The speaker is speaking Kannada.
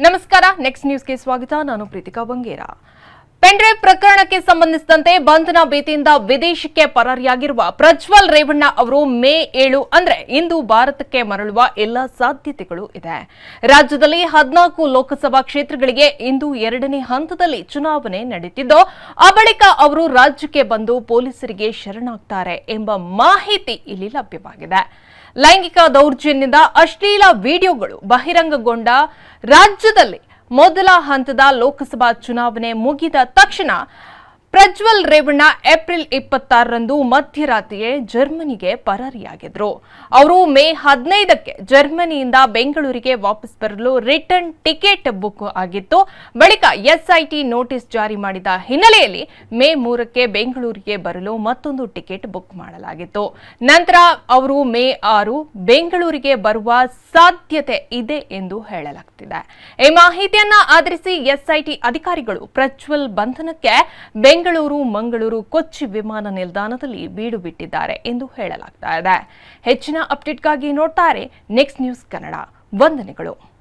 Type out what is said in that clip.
ನಮಸ್ಕಾರ ನೆಕ್ಸ್ಟ್ ನ್ಯೂಸ್ಗೆ ಸ್ವಾಗತ. ನಾನು ಪ್ರೀತಿಕಾ ಬಂಗೇರ. ಪೆನ್ಡ್ರೈವ್ ಪ್ರಕರಣಕ್ಕೆ ಸಂಬಂಧಿಸಿದಂತೆ ಬಂಧನ ಭೀತಿಯಿಂದ ವಿದೇಶಕ್ಕೆ ಪರಾರಿಯಾಗಿರುವ ಪ್ರಜ್ವಲ್ ರೇವಣ್ಣ ಅವರು ಮೇ ಏಳು ಅಂದ್ರೆ ಇಂದು ಭಾರತಕ್ಕೆ ಮರಳುವ ಎಲ್ಲ ಸಾಧ್ಯತೆಗಳು ಇದೆ. ರಾಜ್ಯದಲ್ಲಿ ಹದಿನಾಲ್ಕು ಲೋಕಸಭಾ ಕ್ಷೇತ್ರಗಳಿಗೆ ಇಂದು ಎರಡನೇ ಹಂತದಲ್ಲಿ ಚುನಾವಣೆ ನಡೆಯುತ್ತಿದ್ದು, ಆ ಬಳಿಕ ಅವರು ರಾಜ್ಯಕ್ಕೆ ಬಂದು ಪೊಲೀಸರಿಗೆ ಶರಣಾಗ್ತಾರೆ ಎಂಬ ಮಾಹಿತಿ ಇಲ್ಲಿ ಲಭ್ಯವಾಗಿದೆ. ಲೈಂಗಿಕ ದೌರ್ಜನ್ಯದ ಅಶ್ಲೀಲ ವಿಡಿಯೋಗಳು ಬಹಿರಂಗಗೊಂಡ ರಾಜ್ಯದಲ್ಲಿ ಮೊದಲ ಹಂತದ ಲೋಕಸಭಾ ಚುನಾವಣೆ ಮುಗಿದ ತಕ್ಷಣ ಪ್ರಜ್ವಲ್ ರೇವಣ್ಣ ಏಪ್ರಿಲ್ ಇಪ್ಪತ್ತಾರರಂದು ಮಧ್ಯರಾತ್ರಿಯೇ ಜರ್ಮನಿಗೆ ಪರಾರಿಯಾಗಿದ್ರು. ಅವರು ಮೇ ಹದಿನೈದಕ್ಕೆ ಜರ್ಮನಿಯಿಂದ ಬೆಂಗಳೂರಿಗೆ ವಾಪಸ್ ಬರಲು ರಿಟರ್ನ್ ಟಿಕೆಟ್ ಬುಕ್ ಆಗಿತ್ತು. ಬಳಿಕ ಎಸ್ಐಟಿ ನೋಟಿಸ್ ಜಾರಿ ಮಾಡಿದ ಹಿನ್ನೆಲೆಯಲ್ಲಿ ಮೇ ಮೂರಕ್ಕೆ ಬೆಂಗಳೂರಿಗೆ ಬರಲು ಮತ್ತೊಂದು ಟಿಕೆಟ್ ಬುಕ್ ಮಾಡಲಾಗಿತ್ತು. ನಂತರ ಅವರು ಮೇ ಆರು ಬೆಂಗಳೂರಿಗೆ ಬರುವ ಸಾಧ್ಯತೆ ಇದೆ ಎಂದು ಹೇಳಲಾಗ್ತಿದೆ. ಈ ಮಾಹಿತಿಯನ್ನ ಆಧರಿಸಿ ಎಸ್ಐಟಿ ಅಧಿಕಾರಿಗಳು ಪ್ರಜ್ವಲ್ ಬಂಧನಕ್ಕೆ ಬೆಂಗಳೂರು, ಮಂಗಳೂರು ಕೊಚ್ಚಿ ವಿಮಾನ ನಿಲ್ದಾಣದಲ್ಲಿ ಬೀಡು ಬಿಟ್ಟಿದ್ದಾರೆ ಎಂದು ಹೇಳಲಾಗ್ತಾ ಇದೆ. ಹೆಚ್ಚಿನ ಅಪ್ಡೇಟ್ಗಾಗಿ ನೋಡ್ತಾರೆ ನೆಕ್ಸ್ಟ್ ನ್ಯೂಸ್ ಕನ್ನಡ. ವಂದನೆಗಳು.